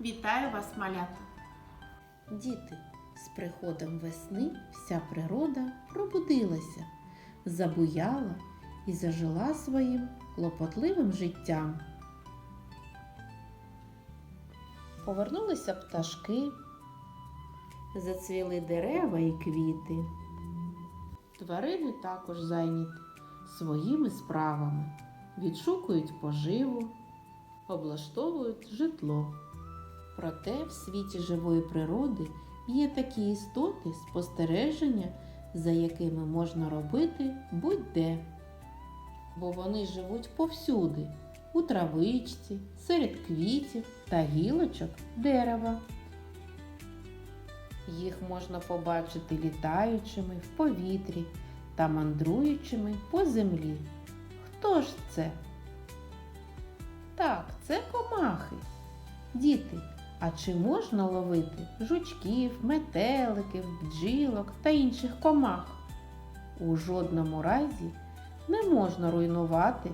Вітаю вас, малята! Діти, з приходом весни вся природа пробудилася, забуяла і зажила своїм клопотливим життям. Повернулися пташки, зацвіли дерева і квіти. Тварини також зайняті своїми справами, відшукують поживу, облаштовують житло. Проте в світі живої природи є такі істоти спостереження, за якими можна робити будь-де. Бо вони живуть повсюди, у травичці, серед квітів та гілочок дерева. Їх можна побачити літаючими в повітрі та мандруючими по землі. Хто ж це? Так, це комахи. Діти, а чи можна ловити жучків, метеликів, бджілок та інших комах? У жодному разі не можна руйнувати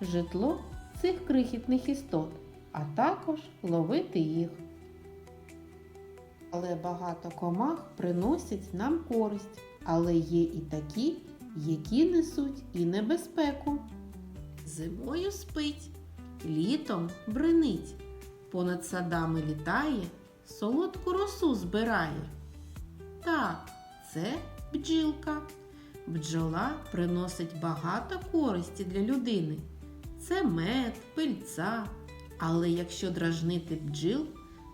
житло цих крихітних істот, а також ловити їх. Але багато комах приносять нам користь, але є і такі, які несуть і небезпеку. Зимою спить, літом бринить понад садами літає, солодку росу збирає. Так, це бджілка. Бджола приносить багато користі для людини. Це мед, пильця. Але якщо дражнити бджіл,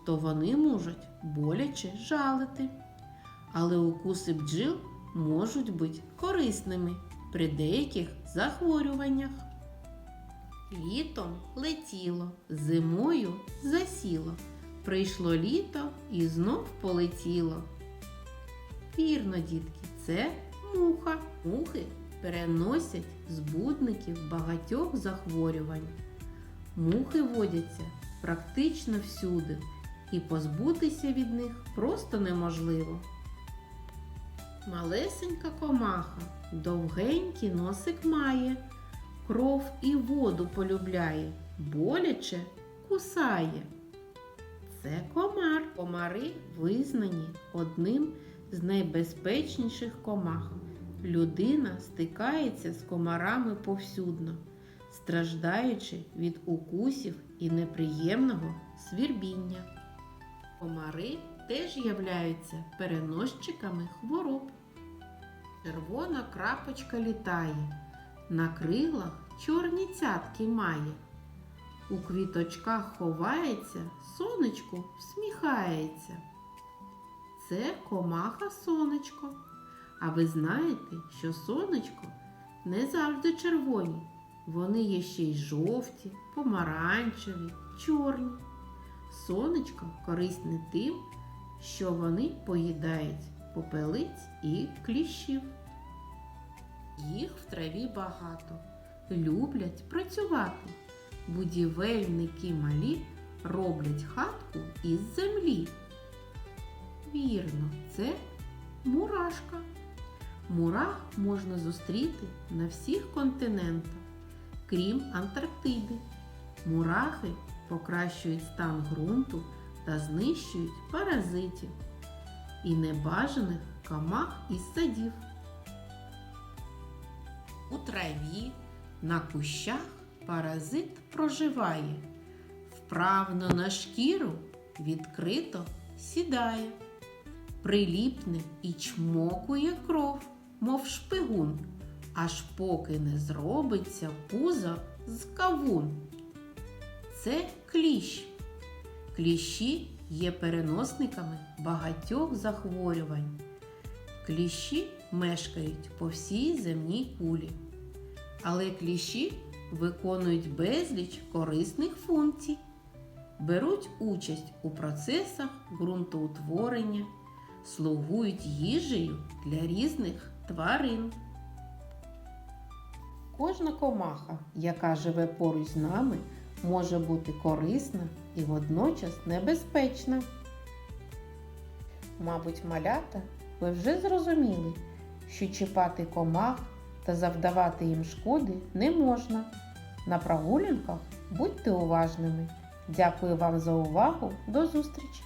то вони можуть боляче жалити. Але укуси бджіл можуть бути корисними при деяких захворюваннях. Літом летіло, зимою засіло. Прийшло літо і знов полетіло. Вірно, дітки, це муха. Мухи переносять збудників багатьох захворювань. Мухи водяться практично всюди, і позбутися від них просто неможливо. Малесенька комаха, довгенький носик має кров і воду полюбляє, боляче кусає. Це комар. Комари визнані одним з найбезпечніших комах. Людина стикається з комарами повсюдно, страждаючи від укусів і неприємного свірбіння. Комари теж являються переносчиками хвороб. Червона крапочка літає. На крилах чорні цятки має. У квіточках ховається, сонечку всміхається. Це комаха сонечко. А ви знаєте, що сонечко не завжди червоні. Вони є ще й жовті, помаранчеві, чорні. Сонечко корисне тим, що вони поїдають попелиць і кліщів. Їх в траві багато. Люблять працювати. Будівельники малі роблять хатку із землі. Вірно, це мурашка. Мурах можна зустріти на всіх континентах, крім Антарктиди. Мурахи покращують стан ґрунту та знищують паразитів і небажаних комах із садів. У траві на кущах паразит проживає, вправно на шкіру відкрито сідає, приліпне і чмокує кров, мов шпигун, аж поки не зробиться пузо з кавун. Це кліщ. Кліщі є переносниками багатьох захворювань. Кліщі мешкають по всій земній кулі. Але кліщі виконують безліч корисних функцій, беруть участь у процесах ґрунтоутворення, слугують їжею для різних тварин. Кожна комаха, яка живе поруч з нами, може бути корисна і водночас небезпечна. Мабуть, малята, ви вже зрозуміли, що чіпати комах та завдавати їм шкоди не можна. На прогулянках будьте уважними Дякую вам за увагу. До зустрічі!